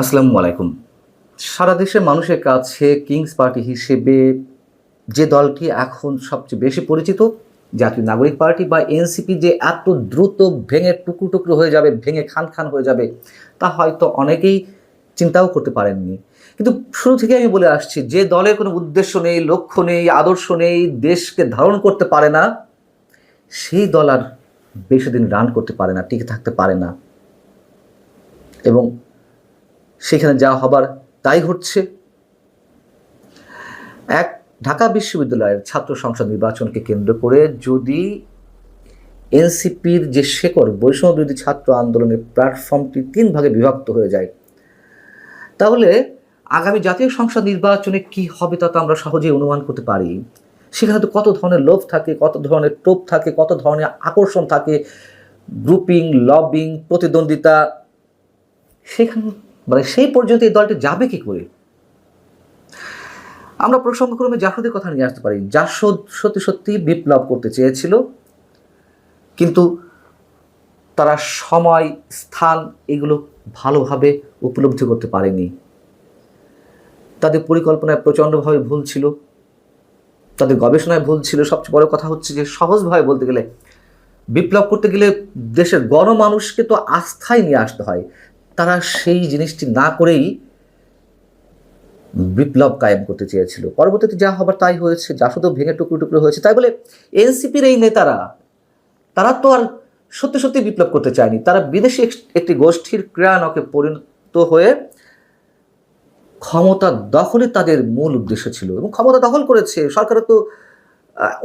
আসসালামু আলাইকুম। সারা দেশের মানুষের কাছে কিংস পার্টি হিসেবে যে দলটি এখন সবচেয়ে বেশি পরিচিত, জাতীয় নাগরিক পার্টি বা এনসিপি যে এত দ্রুত ভেঙে টুকরো টুকরো হয়ে যাবে, ভেঙে খান খান হয়ে যাবে, তা হয়তো অনেকেই চিন্তাও করতে পারেননি। কিন্তু শুরু থেকে আমি বলে আসছি, যে দলের কোনো উদ্দেশ্য নেই, লক্ষ্য নেই, আদর্শ নেই, দেশকে ধারণ করতে পারে না, সেই দল আর বেশি দিন রান করতে পারে না, টিকে থাকতে পারে না। এবং সেখানে যা হবার তাই ঘটছে। এক ঢাকা বিশ্ববিদ্যালয়ের ছাত্র সংসদ নির্বাচনকে কেন্দ্র করে যদি এনসিপির যে শেকড় বৈষম্য বিরোধী ছাত্র আন্দোলনের প্ল্যাটফর্মটি তিন ভাগে বিভক্ত হয়ে যায়, তাহলে আগামী জাতীয় সংসদ নির্বাচনে কি হবে তা তো আমরা সহজেই অনুমান করতে পারি। সেখানে তো কত ধরনের লোভ থাকে, কত ধরনের টোপ থাকে, কত ধরনের আকর্ষণ থাকে, গ্রুপিং, লবিং, প্রতিদ্বন্দ্বিতা, সেখানে মানে সেই পর্যন্ত এই দলটি যাবে কি করে? আমরা প্রসঙ্গক্রমে জাসদের কথা নিয়ে আসতে পারি। জাসদ সত্যি সত্যি বিপ্লব করতে চেয়েছিল, কিন্তু তারা সময়, স্থান এগুলো ভালোভাবে উপলব্ধি করতে পারেনি। তাদের পরিকল্পনায় প্রচণ্ডভাবে ভুল ছিল। তাদের গবেষণায় ভুল ছিল। সবচেয়ে বড় কথা হচ্ছে যে, সহজভাবে বলতে গেলে, বিপ্লব করতে গেলে দেশের গণমানুষকে তো আস্থায় নিয়ে আসতে হয়। তারা সেই জিনিসটি না করেই বিপ্লব কায়েম করতে চেয়েছিল। পরবর্তীতে যা হবার তাই হয়েছে, যা শুধু ভেঙে টুকরো টুকরো হয়েছে, তাই বলে এনসিপির এই নেতারা, তারা তো আর সত্যি সত্যি বিপ্লব করতে চায়নি। তারা বিদেশি একটি গোষ্ঠীর ক্রিয়ানকে পরিণত হয়ে ক্ষমতা দখলই তাদের মূল উদ্দেশ্য ছিল এবং ক্ষমতা দখল করেছে। সরকারের তো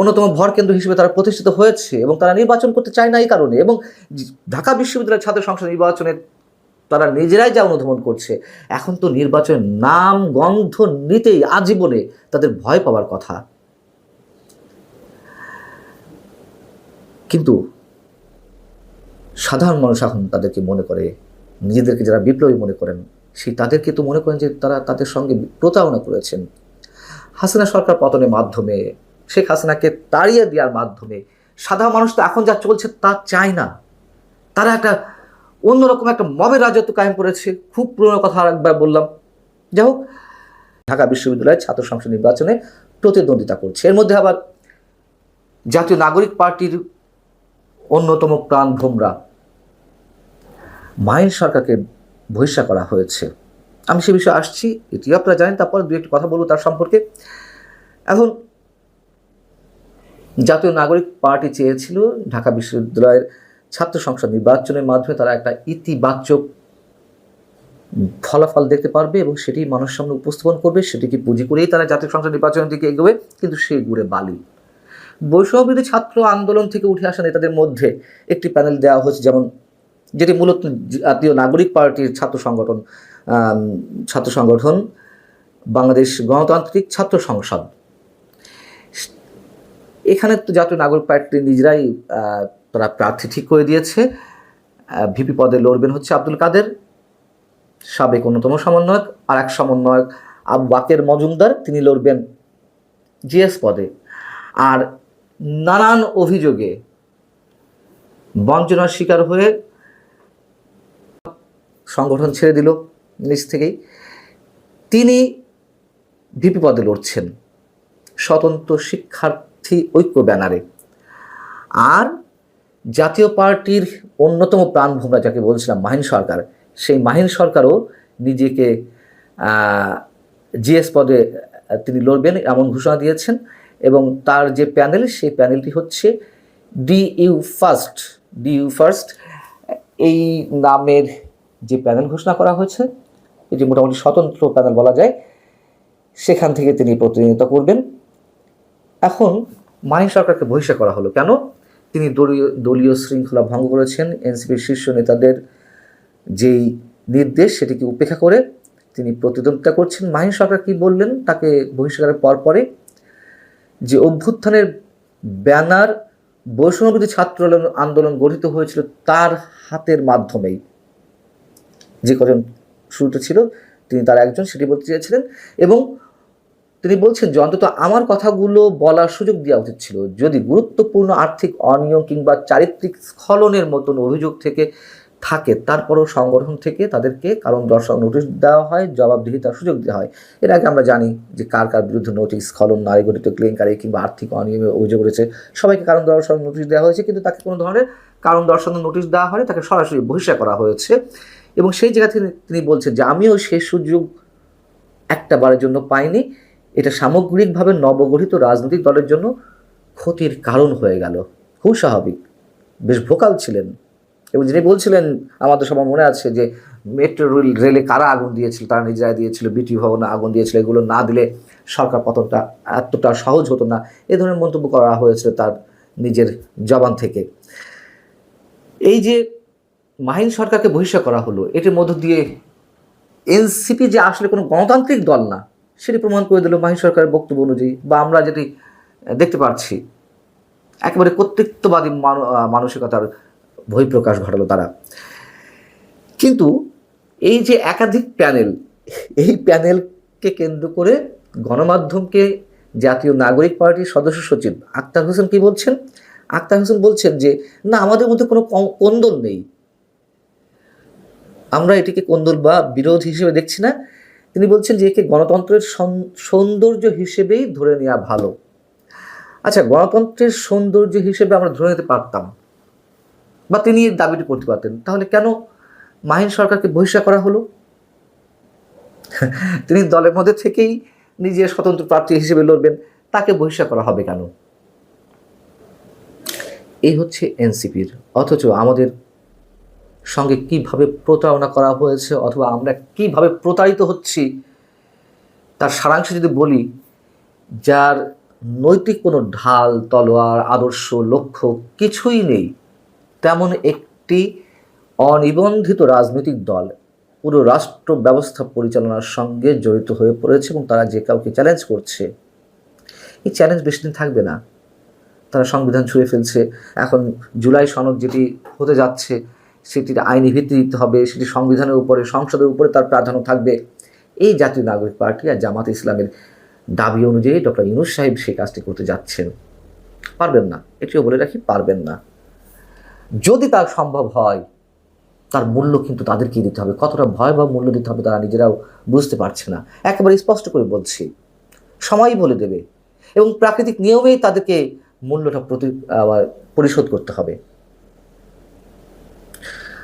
অন্যতম ভর কেন্দ্র হিসেবে তারা প্রতিষ্ঠিত হয়েছে এবং তারা নির্বাচন করতে চায় না এই কারণে এবং ঢাকা বিশ্ববিদ্যালয়ের ছাত্র সংসদ নির্বাচনে তারা নিজেরাই যা অনুধাবন করছে। এখন তো নির্বাচনের নাম, গন্ধ নিতেই আজীবনে তাদের ভয় পাওয়ার কথা। কিন্তু সাধারণ মানুষ এখন তাদেরকে মনে করে, নিজেদেরকে যারা বিপ্লবী মনে করেন, সেই তাদেরকে তো মনে করেন যে তারা তাদের সঙ্গে প্রতারণা করেছেন। হাসিনা সরকার পতনের মাধ্যমে, শেখ হাসিনাকে তাড়িয়ে দেওয়ার মাধ্যমে সাধারণ মানুষ তো এখন যা চলছে তা চায় না। তারা একটা অন্যরকম একটা মবের রাজত্ব কায়েম করেছে। খুব পুরনো কথা একবার বললাম। যাই হোক, ঢাকা বিশ্ববিদ্যালয়ের ছাত্র সংসদ নির্বাচনে প্রতিদ্বন্দ্বিতা করছে। এর মধ্যে আবার জাতীয় নাগরিক পার্টির অন্যতম প্রাণ ভোমরা। মাইন সরকারকে বহিষ্কার করা হয়েছে। আমি সে বিষয়ে আসছি, এটিও আপনারা জানেন, তারপর দু একটি কথা বলব তার সম্পর্কে। এখন, জাতীয় নাগরিক পার্টি চেয়েছিল ঢাকা বিশ্ববিদ্যালয়ের ছাত্র সংসদ নির্বাচনের মাধ্যমে তারা একটা ইতিবাচক ফলাফল দেখতে পারবে এবং সেটি মানুষের সামনে উপস্থাপন করবে, সেটিকে পুঁজি করেই তারা জাতীয় সংসদ নির্বাচনের দিকে এগোবে, কিন্তু সেই গুড়ে বালি। বৈষম্যবিরোধী ছাত্র আন্দোলন থেকে উঠে আসা নেতাদের মধ্যে একটি প্যানেল দেওয়া হয়েছে, যেমন যেটি মূলত জাতীয় নাগরিক পার্টির ছাত্র সংগঠন ছাত্র সংগঠন, বাংলাদেশ গণতান্ত্রিক ছাত্র সংসদ। এখানে তো জাতীয় নাগরিক পার্টি নিজেরাই তারা প্রার্থী ঠিক করে দিয়েছে। ভিপি পদে লড়বেন হচ্ছে আব্দুল কাদের, সাবেক অন্যতম সমন্বয়ক আর এক সমন্বয়ক আবু বাকের মজুমদার, তিনি লড়বেন জিএস পদে। আর নানান অভিযোগে বঞ্চনার শিকার হয়ে সংগঠন ছেড়ে দিল নিজ থেকেই। তিনি ভিপি পদে লড়ছেন স্বতন্ত্র শিক্ষার্থী ঐক্য ব্যানারে। আর জাতীয় পার্টির অন্যতম প্রাণভোমরা যাকে বলছিলাম, মাহিন সরকার, সেই মাহিন সরকারও নিজেকে জিএস পদে তিনি লড়বেন এমন ঘোষণা দিয়েছেন এবং তার যে প্যানেল, সেই প্যানেলটি হচ্ছে D U first, D U first, এই নামের যে প্যানেল ঘোষণা করা হয়েছে, এটি মোটামুটি স্বতন্ত্র প্যানেল বলা যায়, সেখান থেকে তিনি প্রতিনিধিত্ব করবেন। এখন মাহিন সরকারকে বহিষ্কার করা হলো কেন? তিনি দলীয় দলীয় শৃঙ্খলা ভঙ্গ করেছেন। এনসিপির শীর্ষ নেতাদের যেই নির্দেশ সেটিকে উপেক্ষা করে তিনি প্রতিদ্বন্দ্বিতা করছেন। মাহিন সরকার কি বললেন তাকে বহিষ্কারের পর পরে? যে অভ্যুত্থানের ব্যানার বৈষম্যবিধি ছাত্র আন্দোলন গঠিত হয়েছিল তার হাতের মাধ্যমেই। যে কজন শুরুতে ছিল, তিনি তার একজন, সেটি বলতে চেয়েছিলেন। এবং তিনি বলছেন যে অন্তত আমার কথাগুলো বলার সুযোগ দেওয়া উচিত ছিল। যদি গুরুত্বপূর্ণ আর্থিক অনিয়ম কিংবা চারিত্রিক স্খলনের মতন অভিযোগ থেকে থাকে, তারপরও সংগঠন থেকে তাদেরকে কারণ দর্শক নোটিশ দেওয়া হয়, জবাবদিহিতার সুযোগ দেওয়া হয়। এর আগে আমরা জানি যে কার কার বিরুদ্ধে নোটিশ স্খলন নারী গঠিত কেলেঙ্কারি কিংবা আর্থিক অনিয়মে অভিযোগ করেছে সবাইকে কারণ দর্শন নোটিশ দেওয়া হয়েছে, কিন্তু তাকে কোনো ধরনের কারণ দর্শানোর নোটিশ দেওয়া হয়নি, তাকে সরাসরি বহিষ্কার করা হয়েছে। এবং সেই জায়গা থেকে তিনি বলছেন যে আমিও সেই সুযোগ একটা বারের জন্য পাইনি। এটা সামগ্রিকভাবে নবগঠিত রাজনৈতিক দলের জন্য ক্ষতির কারণ হয়ে গেল। খুব স্বাভাবিক। বেশ ভোকাল ছিলেন। এবং যিনি বলছিলেন, আমাদের সবার মনে আছে যে, মেট্রো রেল, রেলে কারা আগুন দিয়েছিল? তারা নিজেরাই দিয়েছিল, বিটি ভবনে আগুন দিয়েছিল। এগুলো না দিলে সরকার পতনটা এতটা সহজ হতো না। এ ধরনের মন্তব্য করা হয়েছিল তার নিজের জবান থেকে। এই যে মাহিন সরকারকে বহিষ্কার করা হলো, এটির মধ্য দিয়ে এনসিপি যে আসলে কোনো গণতান্ত্রিক দল না সেটি প্রমাণ করে দিল মাহি সরকারের বক্তব্য অনুযায়ী, বা আমরা যেটি দেখতে পাচ্ছি, একেবারে কর্তৃত্ববাদী মানো- মানসিকতার বহিঃপ্রকাশ ঘটালো তারা। কিন্তু এই যে একাধিক প্যানেল, এই প্যানেলকে কেন্দ্র করে গণমাধ্যমকে জাতীয় নাগরিক পার্টির সদস্য সচিব আক্তার হোসেন কি বলছেন? আক্তার হোসেন বলছেন যে, না, আমাদের মধ্যে কোনো, কোন্দল নেই। আমরা এটিকে কোন্দল বা বিরোধ হিসেবে দেখছি না। তিনি বলছেন যে একে গণতন্ত্রের সৌন্দর্য হিসেবেই ধরে নেওয়া ভালো। আচ্ছা গণতন্ত্রের সৌন্দর্য হিসেবে আমরা ধরে নিতে পারতাম। বা তিনি এই দাবিটি করতে পারতেন। তাহলে কেন মাহিন সরকারকে বহিষ্কার করা হলো? তিনি দলের মধ্যে থেকেই নিজের স্বতন্ত্র প্রার্থী হিসেবে লড়বেন। তাকে বহিষ্কার করা হবে কেন? এই হচ্ছে এনসিপির। অথচ আমাদের সঙ্গে কীভাবে প্রতারণা করা হয়েছে অথবা আমরা কীভাবে প্রতারিত হচ্ছি, তার সারাংশ যদি বলি, যার নৈতিক কোনো ঢাল, তলোয়ার, আদর্শ, লক্ষ্য কিছুই নেই, তেমন একটি অনিবন্ধিত রাজনৈতিক দল পুরো রাষ্ট্র ব্যবস্থা পরিচালনার সঙ্গে জড়িত হয়ে পড়েছে এবং তারা যে কাউকে চ্যালেঞ্জ করছে, এই চ্যালেঞ্জ বেশি দিন থাকবে না। তারা সংবিধান ছুঁয়ে ফেলছে। এখন জুলাই সনদ যেটি হতে যাচ্ছে সেটির আইনি ভিত্তি দিতে হবে, সেটি সংবিধানের উপরে, সংসদের উপরে তার প্রাধান্য থাকবে। এই জাতীয় নাগরিক পার্টি আর জামাত ইসলামের দাবি অনুযায়ী ডক্টর ইউনুস সাহেব সেই কাজটি করতে যাচ্ছেন। পারবেন না, এটিও বলে রাখি পারবেন না। যদি তার সম্ভব হয়, তার মূল্য কিন্তু তাদেরকেই দিতে হবে। কতটা ভয় বা মূল্য দিতে হবে তারা নিজেরাও বুঝতে পারছে না। একেবারে স্পষ্ট করে বলছি, সময়ই বলে দেবে এবং প্রাকৃতিক নিয়মেই তাদেরকে মূল্যটা প্রতি পরিশোধ করতে হবে।